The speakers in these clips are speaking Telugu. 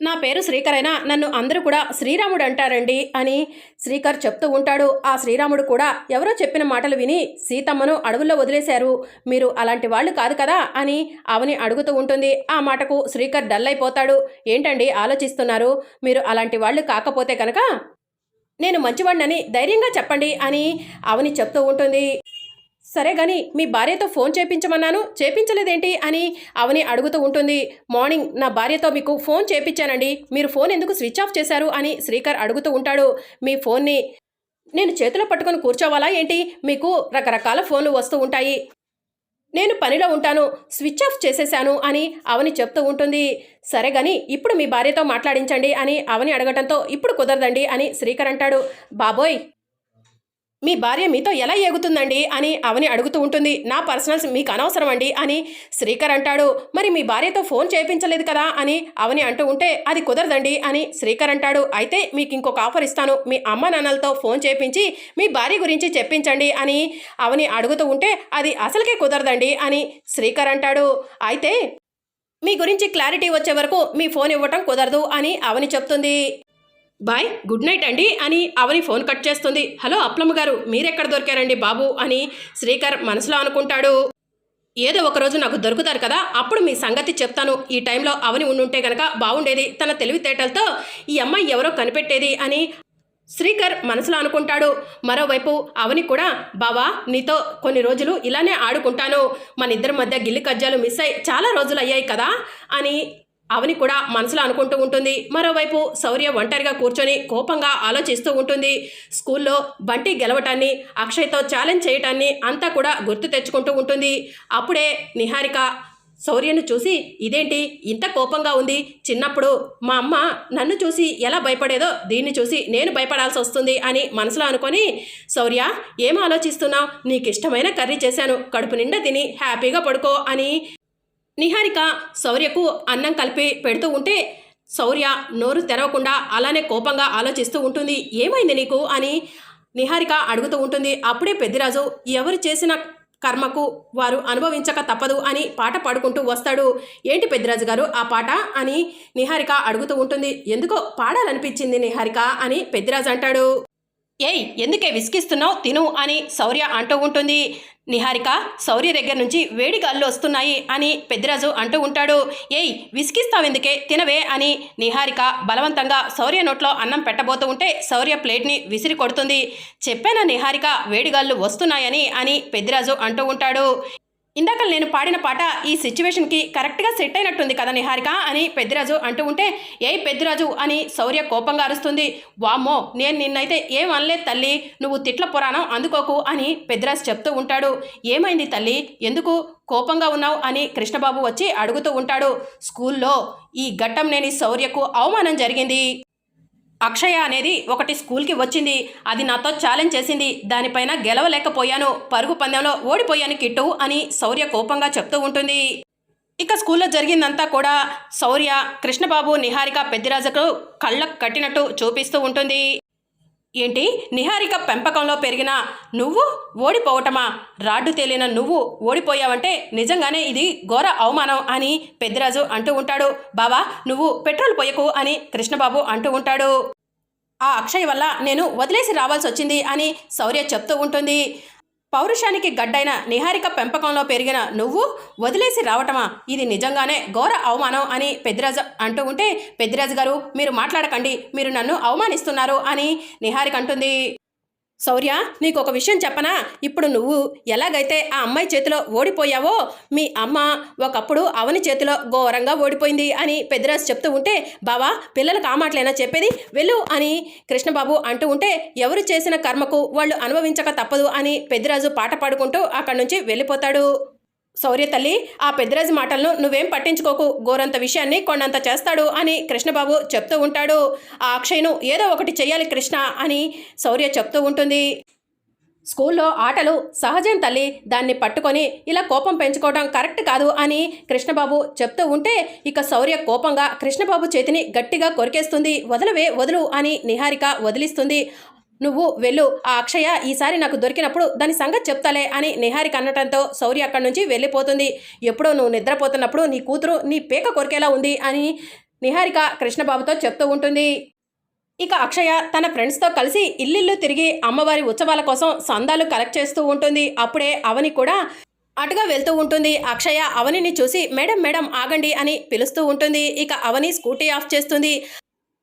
నా పేరు శ్రీకరైనా. నన్ను అందరూ కూడా శ్రీరాముడు అంటారండి అని శ్రీకర్ చెప్తూ ఉంటాడు. ఆ శ్రీరాముడు కూడా ఎవరో చెప్పిన మాటలు విని సీతమ్మను అడవుల్లో వదిలేశారు. మీరు అలాంటి వాళ్ళు కాదు కదా అని అవని అడుగుతూ ఉంటుంది. ఆ మాటకు శ్రీకర్ డల్ అయిపోతాడు. ఏంటండి ఆలోచిస్తున్నారు? మీరు అలాంటి వాళ్ళు కాకపోతే కనుక నేను మంచివాడినని ధైర్యంగా చెప్పండి అని అవని చెప్తూ ఉంటుంది. సరే గాని మీ భార్యతో ఫోన్ చేపించమన్నాను. చేపించలేదేంటి అని అవని అడుగుతూ ఉంటుంది. మార్నింగ్ నా భార్యతో మీకు ఫోన్ చేపించానండి. మీరు ఫోన్ ఎందుకు స్విచ్ ఆఫ్ చేశారు అని శ్రీకర్ అడుగుతూ ఉంటాడు. మీ ఫోన్ని నేను చేతిలో పట్టుకొని కూర్చోవాలా ఏంటి? మీకు రకరకాల ఫోన్లు వస్తూ ఉంటాయి. నేను పనిలో ఉంటాను. స్విచ్ ఆఫ్ చేసేశాను అని అవని చెప్తూ ఉంటుంది. సరే గాని ఇప్పుడు మీ భార్యతో మాట్లాడించండి అని అవని అడగటంతో ఇప్పుడు కుదరదండి అని శ్రీకర్ అంటాడు. బాబోయ్! మీ భార్య మీతో ఎలా ఏగుతుందండి అని అవని అడుగుతూ ఉంటుంది. నా పర్సనల్స్ మీకు అనవసరం అండి అని శ్రీకర్ అంటాడు. మరి మీ భార్యతో ఫోన్ చేయించలేదు కదా అని అవని అంటూ ఉంటే అది కుదరదండి అని శ్రీకర్ అంటాడు. అయితే మీకు ఇంకొక ఆఫర్ ఇస్తాను. మీ అమ్మ నాన్నలతో ఫోన్ చేయించి మీ భార్య గురించి చెప్పించండి అని అవని అడుగుతూ ఉంటే అది అసలుకే కుదరదండి అని శ్రీకర్ అంటాడు. అయితే మీ గురించి క్లారిటీ వచ్చే వరకు మీ ఫోన్ ఇవ్వటం కుదరదు అని అవని చెప్తుంది. బాయ్ గుడ్ నైట్ అండి అని అవని ఫోన్ కట్ చేస్తుంది. హలో అప్లమ్మ గారు మీరెక్కడ దొరికారండి బాబు అని శ్రీకర్ మనసులో అనుకుంటాడు. ఏదో ఒకరోజు నాకు దొరుకుతారు కదా అప్పుడు మీ సంగతి చెప్తాను. ఈ టైంలో అవని ఉండుంటే కనుక బాగుండేది తన తెలివితేటలతో ఈ అమ్మాయి ఎవరో కనిపెట్టేది అని శ్రీకర్ మనసులో అనుకుంటాడు. మరోవైపు అవని కూడా బావా నీతో కొన్ని రోజులు ఇలానే ఆడుకుంటాను. మన ఇద్దరి మధ్య గిల్లి కజ్జాలు మిస్ అయ్యి చాలా రోజులు అయ్యాయి కదా అని అవని కూడా మనసులో అనుకుంటూ ఉంటుంది. మరోవైపు శౌర్య ఒంటరిగా కూర్చొని కోపంగా ఆలోచిస్తూ ఉంటుంది. స్కూల్లో బంటి గెలవటాన్ని అక్షయ్తో ఛాలెంజ్ చేయటాన్ని అంతా కూడా గుర్తు తెచ్చుకుంటూ ఉంటుంది. అప్పుడే నిహారిక శౌర్యను చూసి ఇదేంటి? ఇంత కోపంగా ఉంది. చిన్నప్పుడు మా అమ్మ నన్ను చూసి ఎలా భయపడేదో దీన్ని చూసి నేను భయపడాల్సి వస్తుంది అని మనసులో అనుకొని శౌర్య ఏం ఆలోచిస్తున్నావు? నీకు ఇష్టమైన కర్రీ చేశాను. కడుపు నిండా తిని హ్యాపీగా పడుకో అని నిహారిక శౌర్యకు అన్నం కలిపి పెడుతూ ఉంటే శౌర్య నోరు తెరవకుండా అలానే కోపంగా ఆలోచిస్తూ ఉంటుంది. ఏమైంది నీకు? అని నిహారిక అడుగుతూ ఉంటుంది. అప్పుడే పెద్దిరాజు ఎవరు చేసిన కర్మకు వారు అనుభవించక తప్పదు అని పాట పాడుకుంటూ వస్తాడు. ఏంటి పెద్దిరాజు గారు ఆ పాట? అని నిహారిక అడుగుతూ ఉంటుంది. ఎందుకో పాడాలనిపించింది నిహారిక అని పెద్దిరాజు అంటాడు. ఏయ్ ఎందుకే విసిగిస్తున్నావు? తిను అని శౌర్య అంటూ ఉంటుంది. నిహారిక శౌర్య దగ్గర నుంచి వేడి గాళ్ళు వస్తున్నాయి అని పెద్దిరాజు అంటూ ఉంటాడు. ఏయ్ విసికిస్తావెందుకే తినవే అని నిహారిక బలవంతంగా శౌర్య నోట్లో అన్నం పెట్టబోతూ ఉంటే శౌర్య ప్లేట్ని విసిరి కొడుతుంది చెప్పాన నిహారిక వేడిగాళ్ళు వస్తున్నాయని అని పెద్దిరాజు అంటూ ఉంటాడు. ఇందాక నేను పాడిన పాట ఈ సిచ్యువేషన్కి కరెక్ట్గా సెట్ అయినట్టుంది కదా నిహారిక అని పెద్దిరాజు అంటూ ఉంటే ఏ పెద్దిరాజు అని శౌర్య కోపంగా అరుస్తుంది. వామ్మో నేను నిన్నైతే ఏం అనలేదు తల్లి నువ్వు తిట్ల పురాణం అందుకోకు అని పెద్దిరాజు చెప్తూ ఉంటాడు. ఏమైంది తల్లి ఎందుకు కోపంగా ఉన్నావు అని కృష్ణబాబు వచ్చి అడుగుతూ ఉంటాడు. స్కూల్లో ఈ ఘట్టం నేని శౌర్యకు అవమానం జరిగింది. అక్షయ అనేది ఒకటి స్కూల్కి వచ్చింది. అది నాతో ఛాలెంజ్ చేసింది. దానిపైన గెలవలేకపోయాను. పరుగు పందెంలో ఓడిపోయాను కిట్టు అని శౌర్య కోపంగా చెప్తూ ఉంటుంది. ఇక స్కూల్లో జరిగిందంతా కూడా శౌర్య కృష్ణబాబు నిహారిక పెద్దిరాజుకు కళ్ళకు కట్టినట్టు చూపిస్తూ ఉంటుంది. ఏంటి? నిహారిక పెంపకంలో పెరిగిన నువ్వు ఓడిపోవటమా? రాడ్డు తేలిన నువ్వు ఓడిపోయావంటే నిజంగానే ఇది ఘోర అవమానం అని పెద్దిరాజు అంటూ ఉంటాడు. బావా నువ్వు పెట్రోల్ పోయకు అని కృష్ణబాబు అంటూ ఉంటాడు. ఆ అక్షయ్ వల్ల నేను వదిలేసి రావాల్సి వచ్చింది అని శౌర్య చెప్తూ ఉంటుంది. పౌరుషానికి గడ్డైన నిహారిక పెంపకంలో పెరిగిన నువ్వు వదిలేసి రావటమా? ఇది నిజంగానే ఘోర అవమానం అని పెద్దిరాజు అంటూ ఉంటే పెద్దిరాజు గారు మీరు మాట్లాడకండి మీరు నన్ను అవమానిస్తున్నారు అని నిహారిక అంటుంది. శౌర్య నీకు ఒక విషయం చెప్పనా? ఇప్పుడు నువ్వు ఎలాగైతే ఆ అమ్మాయి చేతిలో ఓడిపోయావో మీ అమ్మ ఒకప్పుడు అవని చేతిలో ఘోరంగా ఓడిపోయింది అని పెద్దరాజు చెప్తూ ఉంటే బావా పిల్లలకు ఆ మాటలైనా చెప్పేది? వెళ్ళు అని కృష్ణబాబు అంటూ ఉంటే ఎవరు చేసిన కర్మకు వాళ్ళు అనుభవించక తప్పదు అని పెద్దిరాజు పాట పాడుకుంటూ అక్కడి నుంచి వెళ్ళిపోతాడు. శౌర్య తల్లి ఆ పెద్దరాజు మాటలను నువ్వేం పట్టించుకోకు. గోరంత విషయాన్ని కొండంత చేస్తాడు అని కృష్ణబాబు చెప్తూ ఉంటాడు. ఆ అక్షయ్ను ఏదో ఒకటి చెయ్యాలి కృష్ణ అని శౌర్య చెప్తూ ఉంటుంది. స్కూల్లో ఆటలు సహజం తల్లి దాన్ని పట్టుకొని ఇలా కోపం పెంచుకోవడం కరెక్ట్ కాదు అని కృష్ణబాబు చెప్తూ ఉంటే ఇక శౌర్య కోపంగా కృష్ణబాబు చేతిని గట్టిగా కొరికేస్తుంది. వదలవే వదులు అని నిహారిక వదిలిస్తుంది. నువ్వు వెళ్ళు. ఆ అక్షయ ఈసారి నాకు దొరికినప్పుడు దాని సంగతి చెప్తాలే అని నిహారిక అనటంతో శౌర్య అక్కడి నుంచి వెళ్ళిపోతుంది. ఎప్పుడో నువ్వు నిద్రపోతున్నప్పుడు నీ కూతురు నీ పేక కొరికేలా ఉంది అని నిహారిక కృష్ణబాబుతో చెప్తూ ఉంటుంది. ఇక అక్షయ తన ఫ్రెండ్స్తో కలిసి ఇల్లిల్లు తిరిగి అమ్మవారి ఉత్సవాల కోసం సందాలు కలెక్ట్ చేస్తూ ఉంటుంది. అప్పుడే అవని కూడా అటుగా వెళ్తూ ఉంటుంది. అక్షయ అవనిని చూసి మేడం మేడం ఆగండి అని పిలుస్తూ ఉంటుంది. ఇక అవని స్కూటీ ఆఫ్ చేస్తుంది.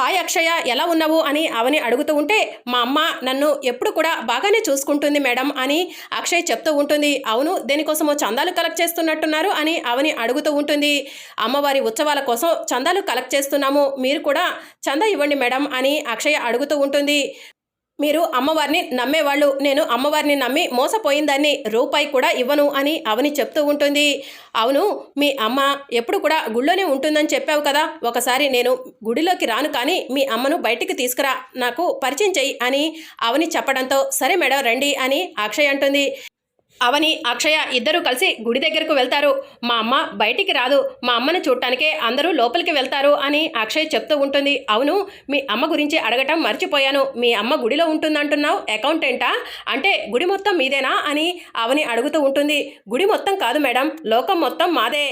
హాయ్ అక్షయ ఎలా ఉన్నావు అని అవని అడుగుతూ ఉంటే మా అమ్మ నన్ను ఎప్పుడు కూడా బాగానే చూసుకుంటుంది మేడం అని అక్షయ్ చెప్తూ ఉంటుంది. అవును దేనికోసమో చందాలు కలెక్ట్ చేస్తున్నట్టున్నారు అని అవని అడుగుతూ ఉంటుంది. అమ్మవారి ఉత్సవాల కోసం చందాలు కలెక్ట్ చేస్తున్నాము మీరు కూడా చందా ఇవ్వండి మేడం అని అక్షయ అడుగుతూ ఉంటుంది. మీరు అమ్మవారిని నమ్మేవాళ్ళు. నేను అమ్మవారిని నమ్మి మోసపోయిందని రూపాయి కూడా ఇవ్వను అని అవని చెప్తూ ఉంటుంది. అవును మీ అమ్మ ఎప్పుడు కూడా గుళ్ళోనే ఉంటుందని చెప్పావు కదా. ఒకసారి నేను గుడిలోకి రాను కానీ మీ అమ్మను బయటికి తీసుకురా నాకు పరిచయం చెయ్యి అని అవని చెప్పడంతో సరే మేడం రండి అని అక్షయ్ అంటుంది. అవని అక్షయ ఇద్దరూ కలిసి గుడి దగ్గరకు వెళ్తారు. మా అమ్మ బయటికి రాదు. మా అమ్మను చూడటానికే అందరూ లోపలికి వెళ్తారు అని అక్షయ్ చెప్తూ ఉంటుంది. అవును మీ అమ్మ గురించి అడగటం మర్చిపోయాను. మీ అమ్మ గుడిలో ఉంటుందంటున్నావు అకౌంటెంటా అంటే గుడి మొత్తం మీదేనా అని అవని అడుగుతూ ఉంటుంది. గుడి మొత్తం కాదు మేడం లోకం మొత్తం మాదే.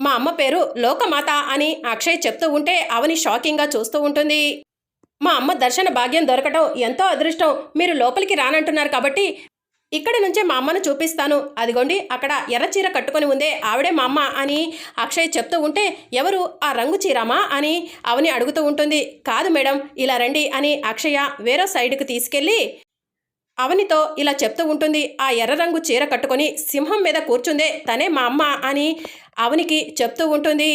మా అమ్మ పేరు లోకమాత అని అక్షయ్ చెప్తూ ఉంటే అవని షాకింగ్గా చూస్తూ ఉంటుంది. మా అమ్మ దర్శన భాగ్యం దొరకటం ఎంతో అదృష్టం. మీరు లోపలికి రానంటున్నారు కాబట్టి ఇక్కడ నుంచే మా అమ్మను చూపిస్తాను. అదిగోండి అక్కడ ఎర్ర చీర కట్టుకొని ఉందే ఆవిడే మా అమ్మ అని అక్షయ్ చెప్తూ ఉంటే ఎవరు ఆ రంగు చీరమా అని అవని అడుగుతూ ఉంటుంది. కాదు మేడం ఇలా రండి అని అక్షయ వేరే సైడ్కి తీసుకెళ్ళి అవనితో ఇలా చెప్తూ ఉంటుంది. ఆ ఎర్ర రంగు చీర కట్టుకొని సింహం మీద కూర్చుందే తనే మా అమ్మ అని అవనికి చెప్తూ ఉంటుంది.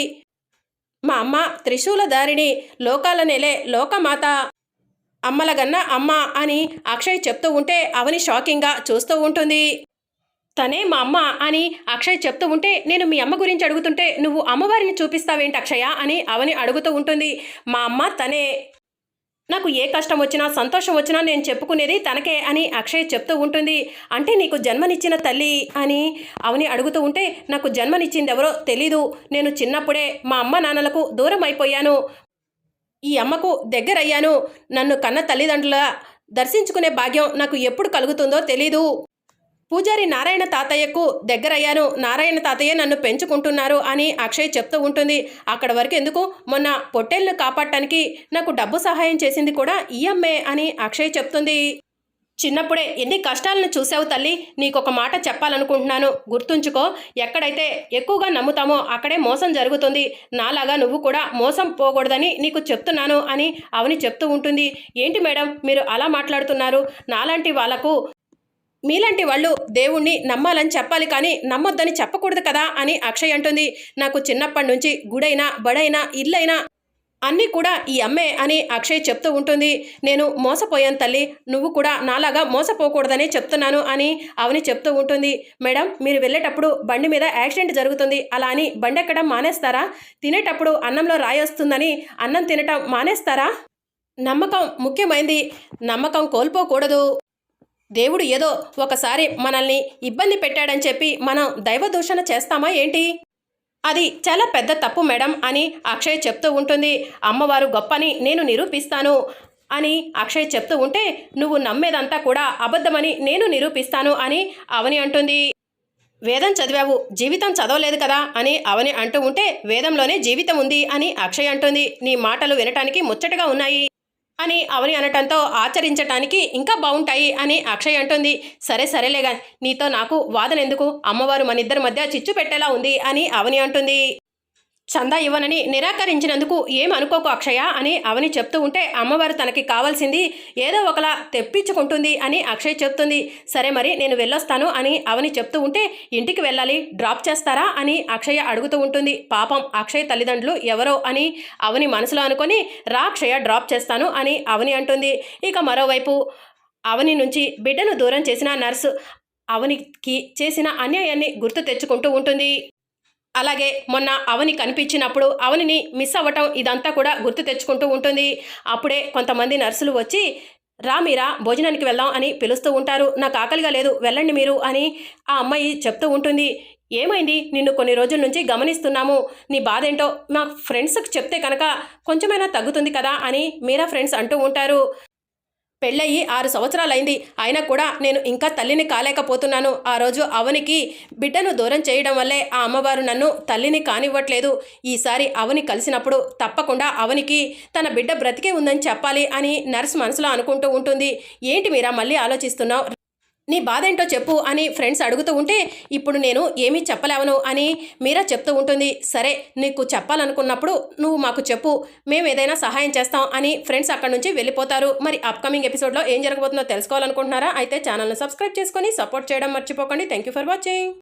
మా అమ్మ త్రిశూలధారిణి లోకాల నెలే లోకమాత అమ్మలగన్న అమ్మ అని అక్షయ్ చెప్తూ ఉంటే అవని షాకింగ్గా చూస్తూ ఉంటుంది. తనే మా అమ్మ అని అక్షయ్ చెప్తూ ఉంటే నేను మీ అమ్మ గురించి అడుగుతుంటే నువ్వు అమ్మవారిని చూపిస్తావేంటి అక్షయ అని అవని అడుగుతూ ఉంటుంది. మా అమ్మ తనే నాకు ఏ కష్టం వచ్చినా సంతోషం వచ్చినా నేను చెప్పుకునేది తనకే అని అక్షయ్ చెప్తూ ఉంటుంది. అంటే నీకు జన్మనిచ్చిన తల్లి అని అవని అడుగుతూ ఉంటే నాకు జన్మనిచ్చింది ఎవరో తెలీదు. నేను చిన్నప్పుడే మా అమ్మ నాన్నలకు దూరం అయిపోయాను ఈ అమ్మకు దగ్గరయ్యాను. నన్ను కన్న తల్లిదండ్రుల దర్శించుకునే భాగ్యం నాకు ఎప్పుడు కలుగుతుందో తెలీదు. పూజారి నారాయణ తాతయ్యకు దగ్గరయ్యాను. నారాయణ తాతయ్య నన్ను పెంచుకుంటున్నారు అని అక్షయ్ చెప్తూ ఉంటుంది. అక్కడ వరకు ఎందుకు? మొన్న పొట్టేళ్ళు కాపాడటానికి నాకు డబ్బు సహాయం చేసింది కూడా ఈ అమ్మే అని అక్షయ్ చెప్తుంది. చిన్నప్పుడే ఎన్ని కష్టాలను చూసావు తల్లి? నీకొక మాట చెప్పాలనుకుంటున్నాను. గుర్తుంచుకో ఎక్కడైతే ఎక్కువగా నమ్ముతామో అక్కడే మోసం జరుగుతుంది. నాలాగా నువ్వు కూడా మోసం పోకూడదని నీకు చెప్తున్నాను అని అవని చెప్తూ ఉంటుంది. ఏంటి మేడం? మీరు అలా మాట్లాడుతున్నారు. నాలాంటి వాళ్ళకు మీలాంటి వాళ్ళు దేవుణ్ణి నమ్మాలని చెప్పాలి కానీ నమ్మొద్దని చెప్పకూడదు కదా అని అక్షయ్ అంటుంది. నాకు చిన్నప్పటి నుంచి గుడైనా బడైనా ఇల్లైనా అన్నీ కూడా ఈ అమ్మే అని అక్షయ్ చెప్తూ ఉంటుంది. నేను మోసపోయాను తల్లి నువ్వు కూడా నాలాగా మోసపోకూడదని చెప్తున్నాను అని అవని చెప్తూ ఉంటుంది. మేడం మీరు వెళ్ళేటప్పుడు బండి మీద యాక్సిడెంట్ జరుగుతుంది. అలా అని బండి ఎక్కడం మానేస్తారా? తినేటప్పుడు అన్నంలో రాయొస్తుందని అన్నం తినటం మానేస్తారా? నమ్మకం ముఖ్యమైంది. నమ్మకం కోల్పోకూడదు. దేవుడు ఏదో ఒకసారి మనల్ని ఇబ్బంది పెట్టాడని చెప్పి మనం దైవ దూషణ చేస్తామా ఏంటి? అది చాలా పెద్ద తప్పు మేడం అని అక్షయ్ చెప్తూ ఉంటుంది. అమ్మవారు గొప్పని నేను నిరూపిస్తాను అని అక్షయ్ చెప్తూ ఉంటే నువ్వు నమ్మేదంతా కూడా అబద్ధమని నేను నిరూపిస్తాను అని అవని అంటుంది. వేదం చదివావు జీవితం చదవలేదు కదా అని అవని అంటూ ఉంటే వేదంలోనే జీవితం ఉంది అని అక్షయ్ అంటుంది. నీ మాటలు వినటానికి ముచ్చటగా ఉన్నాయి. అని అవని అనటంతో ఆచరించటానికి ఇంకా బాగుంటాయి అని అక్షయ్ అంటుంది. సరే సరేలేగా నీతో నాకు వాదన ఎందుకు అమ్మవారు మన ఇద్దరి మధ్య చిచ్చు పెట్టేలా ఉంది అని అవని అంటుంది. చందా ఇవ్వనని నిరాకరించినందుకు ఏం అనుకోకు అక్షయ అని అవని చెప్తూ ఉంటే అమ్మవారు తనకి కావాల్సింది ఏదో ఒకలా తెప్పించుకుంటుంది అని అక్షయ్ చెప్తుంది. సరే మరి నేను వెళ్ళొస్తాను అని అవని చెప్తూ ఉంటే ఇంటికి వెళ్ళాలి డ్రాప్ చేస్తారా అని అక్షయ అడుగుతూ ఉంటుంది. పాపం అక్షయ్ తల్లిదండ్రులు ఎవరో అని అవని మనసులో అనుకొని రా అక్షయ డ్రాప్ చేస్తాను అని అవని అంటుంది. ఇక మరోవైపు అవని నుంచి బిడ్డను దూరం చేసిన నర్సు అవనికి చేసిన అన్యాయాన్ని గుర్తు తెచ్చుకుంటూ ఉంటుంది. అలాగే మొన్న అవని కనిపించినప్పుడు అవనిని మిస్ అవ్వటం ఇదంతా కూడా గుర్తు తెచ్చుకుంటూ ఉంటుంది. అప్పుడే కొంతమంది నర్సులు వచ్చి రా మీరా భోజనానికి వెళ్దాం అని పిలుస్తూ ఉంటారు. నాకు ఆకలిగా లేదు వెళ్ళండి మీరు అని ఆ అమ్మాయి చెప్తూ ఉంటుంది. ఏమైంది? నిన్ను కొన్ని రోజుల నుంచి గమనిస్తున్నాము. నీ బాధ ఏంటో మా ఫ్రెండ్స్కి చెప్తే కనుక కొంచెమైనా తగ్గుతుంది కదా అని మీరా ఫ్రెండ్స్ అంటూ ఉంటారు. పెళ్ళయి ఆరు సంవత్సరాలైంది. అయినా కూడా నేను ఇంకా తల్లిని కాలేకపోతున్నాను. ఆ రోజు అవనికి బిడ్డను దూరం చేయడం వల్లే ఆ అమ్మవారు నన్ను తల్లిని కానివ్వట్లేదు. ఈసారి అవని కలిసినప్పుడు తప్పకుండా అవనికి తన బిడ్డ బ్రతికే ఉందని చెప్పాలి అని నర్స్ మనసులో అనుకుంటూ ఉంటుంది. ఏంటి మీరా మళ్ళీ ఆలోచిస్తున్నావు? నీ బాధ ఏంటో చెప్పు అని ఫ్రెండ్స్ అడుగుతూ ఉంటే ఇప్పుడు నేను ఏమీ చెప్పలేవను అని మీరా చెప్తూ ఉంటుంది. సరే నీకు చెప్పాలనుకున్నప్పుడు నువ్వు మాకు చెప్పు. మేము ఏదైనా సహాయం చేస్తాం అని ఫ్రెండ్స్ అక్కడి నుంచి వెళ్ళిపోతారు. మరి అప్కమింగ్ ఎపిసోడ్లో ఏం జరగబోతుందో తెలుసుకోవాలనుకుంటున్నారా? అయితే ఛానల్ను సబ్స్క్రైబ్ చేసుకొని సపోర్ట్ చేయడం మర్చిపోకండి. Thank you for watching.